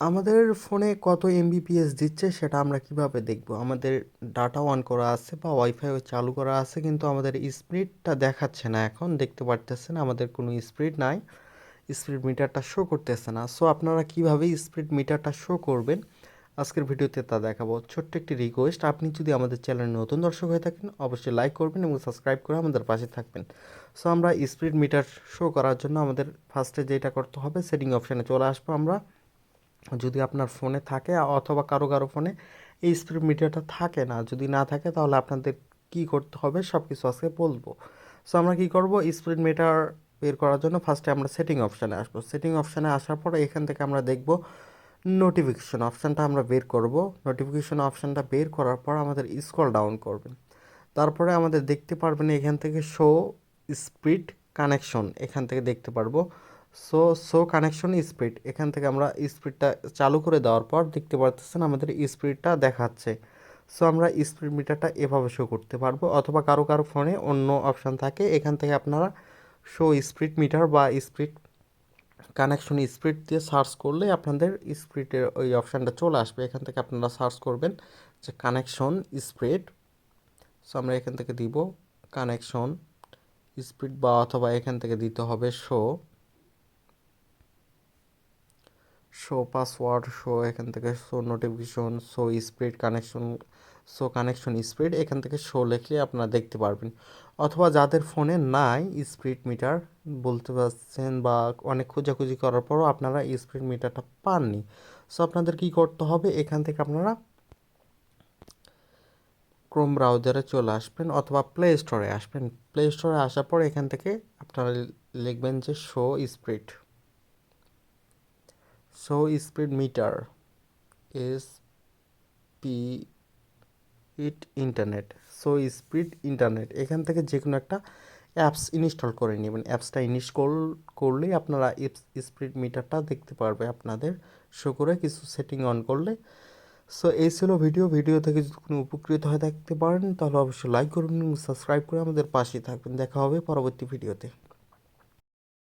আমাদের ফোনে কত এমবিপিএস দিচ্ছে সেটা আমরা কীভাবে দেখব? আমাদের ডাটা অন করা আছে বা ওয়াইফাই চালু করা আছে, কিন্তু আমাদের স্পিডটা দেখাচ্ছে না এখন, দেখতে পারতেছেন আমাদের কোনো স্পিড নাই, স্পিড মিটারটা শো করতেছে না। সো আপনারা কীভাবে স্পিড মিটারটা শো করবেন? আজকের ভিডিওতে তা দেখাবো। ছোট্ট একটি রিকোয়েস্ট আপনি যদি আমাদের চ্যানেলে নতুন দর্শক হয়ে থাকেন, অবশ্যই লাইক করবেন এবং সাবস্ক্রাইব করে আমাদের পাশে থাকবেন। সো আমরা স্পিড মিটার শো করার জন্য আমাদের ফার্স্টে যেটা করতে হবে সেটিং অপশানে চলে আসব আমরা। যদি আপনার ফোনে থাকে অথবা কারও কারও ফোনে এই স্পিড মিটারটা থাকে না, যদি না থাকে তাহলে আপনাদের কি করতে হবে সব কিছু আজকে বলব। সো আমরা কি করব? স্পিড মিটার বের করার জন্য ফার্স্টে আমরা সেটিং অপশানে আসব। সেটিং অপশানে আসার পর এখান থেকে আমরা দেখব নোটিফিকেশন অপশানটা আমরা বের করব। নোটিফিকেশন অপশানটা বের করার পর আমাদের স্ক্রল ডাউন করবেন। তারপরে আমাদের দেখতে পারবেন এখান থেকে শো স্পিড কানেকশন এখান থেকে দেখতে পারব। সো সো কানেকশন স্পিড এখান থেকে আমরা স্পিডটা চালু করে দেওয়ার পর দেখতে পারতেছেন আমাদের স্পিডটা দেখাচ্ছে। সো আমরা স্পিড মিটারটা এভাবে শো করতে পারব। অথবা কারও কারও ফোনে অন্য অপশান থাকে। এখান থেকে আপনারা শো স্পিড মিটার বা স্পিড কানেকশন স্পিড দিয়ে সার্চ করলে আপনাদের স্পিডের ওই অপশানটা চলে আসবে। এখান থেকে আপনারা সার্চ করবেন যে কানেকশন স্পিড সো আমরা এখান থেকে দিব কানেকশন স্পিড বা অথবা এখান থেকে দিতে হবে শো শো পাসওয়ার্ড শো এখান থেকে show notification show speed connection show connection speed এখান থেকে শো লিখলে আপনারা দেখতে পারবেন। অথবা যাদের ফোনে নাই স্পিড মিটার বলতে পারছেন বা অনেক খোঁজাখুঁজি করার পরও আপনারা স্পিড মিটারটা পাননি। সো আপনাদের কি করতে হবে? এখান থেকে আপনারা ক্রোম ব্রাউজারে চলে আসবেন অথবা প্লে স্টোরে আসবেন। প্লে স্টোরে আসার পর এখান থেকে আপনারা লিখবেন যে show speed show speed meter S P it internet show speed internet এখান থেকে যে কোনো একটা অ্যাপস ইনস্টল করে নেবেন। অ্যাপসটা ইনস্টল করলেই আপনারা স্পিড মিটারটা দেখতে পারবে আপনাদের। শো করে কিছু সেটিং অন করলে। সো এই ছিল ভিডিও ভিডিও থেকে যদি কোনো উপকৃত হয়ে থাকতে পারেন, তাহলে অবশ্যই লাইক করুন সাবস্ক্রাইব করে আমাদের পাশেই থাকবেন। দেখা হবে পরবর্তী ভিডিওতে